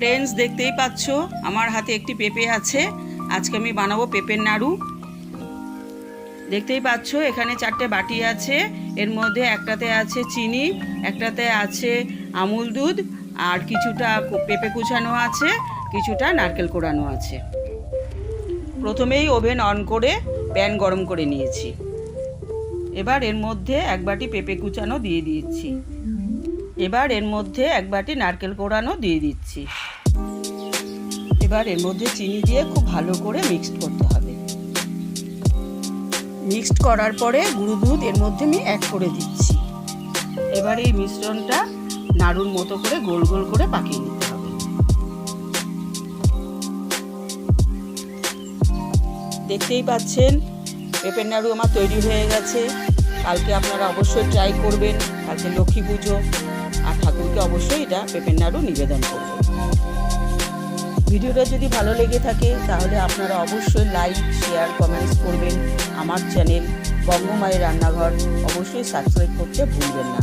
Friends দেখতেই পাচ্ছ, আমার হাতে একটি পেঁপে আছে, আজকে আমি বানাবো পেঁপের নাড়ু। দেখতেই পাচ্ছ, এখানে চারটে বাটি আছে, এর মধ্যে একটাতে আছে চিনি, একটাতে আছে আমুল দুধ, আর কিছুটা পেঁপে কুচানো আছে, কিছুটা নারকেল কোড়ানো আছে। প্রথমেই ওভেন অন করে প্যান গরম করে নিয়েছি। এবার এর মধ্যে এক বাটি পেঁপে কুচানো দিয়ে দিয়েছি এবার এর মধ্যে এক বাটি নারকেল কোড়ানো দিয়ে দিচ্ছি। এবার এর মধ্যে চিনি দিয়ে খুব ভালো করে মিক্সড করতে হবে। মিক্সড করার পরে গুঁড়ো দুধ এর মধ্যে আমি অ্যাড করে দিচ্ছি। এবার এই মিশ্রণটা নাড়ুর মতো করে গোল গোল করে পাকিয়ে নিতে হবে। দেখতেই পাচ্ছেন, পেঁপের নাড়ু আমার তৈরি হয়ে গেছে। কালকে আপনারা অবশ্যই ট্রাই করবেন। কালকে লক্ষ্মী পুজো। অবশ্যই এটা পেঁপের নাড়ু নিবেদন করবেন ভিডিওটা যদি ভালো লেগে থাকে, তাহলে আপনারা অবশ্যই লাইক শেয়ার কমেন্টস করবেন। আমার চ্যানেল বঙ্গমায়ের রান্নাঘর অবশ্যই সাবস্ক্রাইব করতে ভুলবেন না।